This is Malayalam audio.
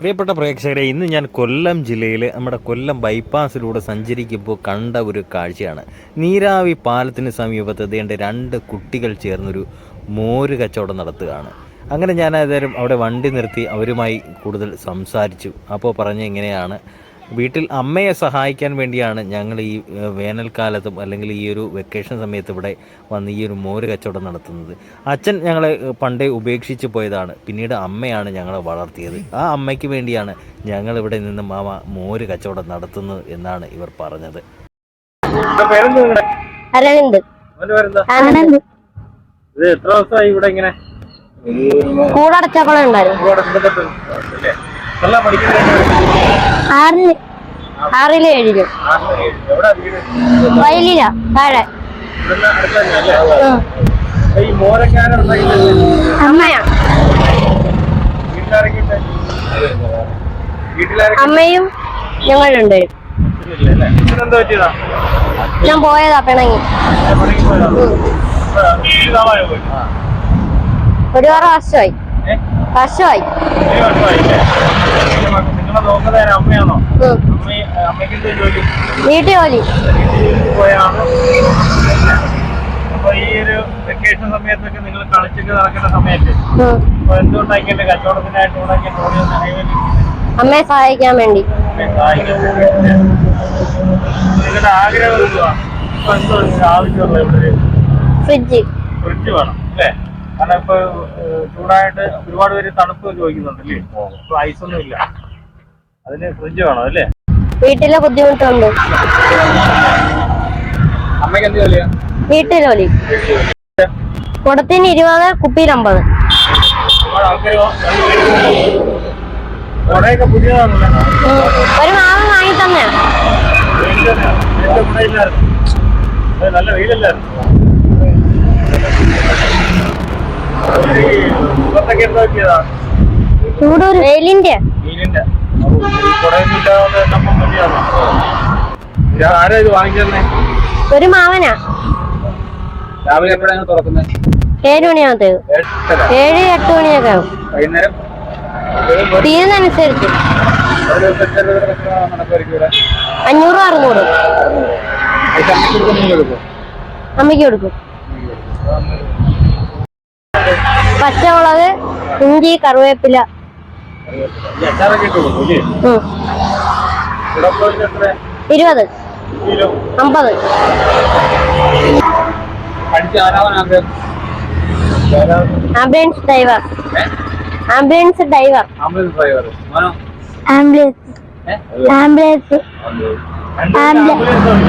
പ്രിയപ്പെട്ട പ്രേക്ഷകരെ ഇന്ന് ഞാൻ കൊല്ലം ജില്ലയിൽ നമ്മുടെ കൊല്ലം ബൈപ്പാസിലൂടെ സഞ്ചരിക്കുമ്പോൾ കണ്ട ഒരു കാഴ്ചയാണ്. നീരാവി പാലത്തിന് സമീപത്ത് ദേണ്ട രണ്ട് കുട്ടികൾ ചേർന്നൊരു മോര് കച്ചവടം നടത്തുകയാണ്. അങ്ങനെ ഞാൻ ഏതായാലും അവിടെ വണ്ടി നിർത്തി അവരുമായി കൂടുതൽ സംസാരിച്ചു. അപ്പോൾ പറഞ്ഞ ഇങ്ങനെയാണ്. വീട്ടിൽ അമ്മയെ സഹായിക്കാൻ വേണ്ടിയാണ് ഞങ്ങൾ ഈ വേനൽക്കാലത്തും അല്ലെങ്കിൽ ഈ ഒരു വെക്കേഷൻ സമയത്ത് ഇവിടെ വന്ന് ഈ ഒരു മോര് കച്ചവടം നടത്തുന്നത്. അച്ഛൻ ഞങ്ങളെ പണ്ടേ ഉപേക്ഷിച്ച് പോയതാണ്. പിന്നീട് അമ്മയാണ് ഞങ്ങളെ വളർത്തിയത്. ആ അമ്മയ്ക്ക് വേണ്ടിയാണ് ഞങ്ങൾ ഇവിടെ നിന്ന് മാമ മോര് കച്ചവടം നടത്തുന്നത് എന്നാണ് ഇവർ പറഞ്ഞത്. അരവിന്ദ്. ആനന്ദ് ഇത് എത്ര ദിവസമായി ഇവിടെ ഇങ്ങനെ? കൂടടച്ചപ്പോഴേ ഉണ്ടായിരുന്നു. ആറിൽ. ആറിൽ ഏഴിൽ. വയലില താഴെ. അമ്മയാ. അമ്മയും ഞങ്ങളുണ്ട്. ഞാൻ പോയതാ പിണങ്ങി. ഒരു ഒരുപാട് വർഷമായി? വർഷമായി ജോലി വീട്ടിൽ ജോലി ഈ ഒരു വെക്കേഷൻ സമയത്തൊക്കെ നിങ്ങൾ കളിച്ചൊക്കെ നടക്കുന്ന സമയത്ത് കച്ചവടത്തിനായിട്ട് അമ്മയെ സഹായിക്കാൻ വേണ്ടി നിങ്ങളുടെ ആഗ്രഹം ഫ്രിഡ്ജ്. ഫ്രിഡ്ജ് വേണം അല്ലേ? കാരണം ഇപ്പൊ ചൂടായിട്ട് ഒരുപാട് പേര് തണുപ്പ് ചോദിക്കുന്നുണ്ടല്ലേ? ഇപ്പൊ ഒന്നും ഇല്ല. അതിന് ഫ്രിഡ്ജ് വേണം അല്ലേ? വീട്ടിലെ ബുദ്ധിമുട്ടുണ്ട്. അമ്മയ്ക്ക് എന്ത് ജോലിയാ? വീട്ടിൽ ജോലി. കുടത്തിന് ഇരുപത് കുപ്പിയിൽ അമ്പത്. ഒരു മാവ് വാങ്ങി തന്നെ നല്ല വെയിലല്ലായിരുന്നു ഈ പുറത്തൊക്കെ എന്താ പറ്റിയതാ ചൂടൂർ വെയിലിന്റെ വെയിലിന്റെ ഈ കുടയൊന്നും ഇല്ലാതെ നമ്മൾ പറ്റിയതാണോ ഇത് ആരാ ഇത് വാങ്ങിച്ചതന്നെ ഒരു മാവനാ രാവിലെ എപ്പോഴാണ് തുറക്കുന്നത് ഏഴ് മണിയാകത്തേക്ക് എട്ടര. ഏഴ് എട്ട് മണിയൊക്കെ ആവും. വൈകുന്നേരം? തീരുന്നനുസരിച്ച് അഞ്ഞൂറ് അറുന്നൂറ്. അമ്മയ്ക്ക് കൊടുക്കും. പച്ചമുളക് ഇഞ്ചി കറിവേപ്പില. ഇരുപത്. അമ്പത്. Ambulance driver. Ambulance driver. Ambulance ambulance? Ambulance.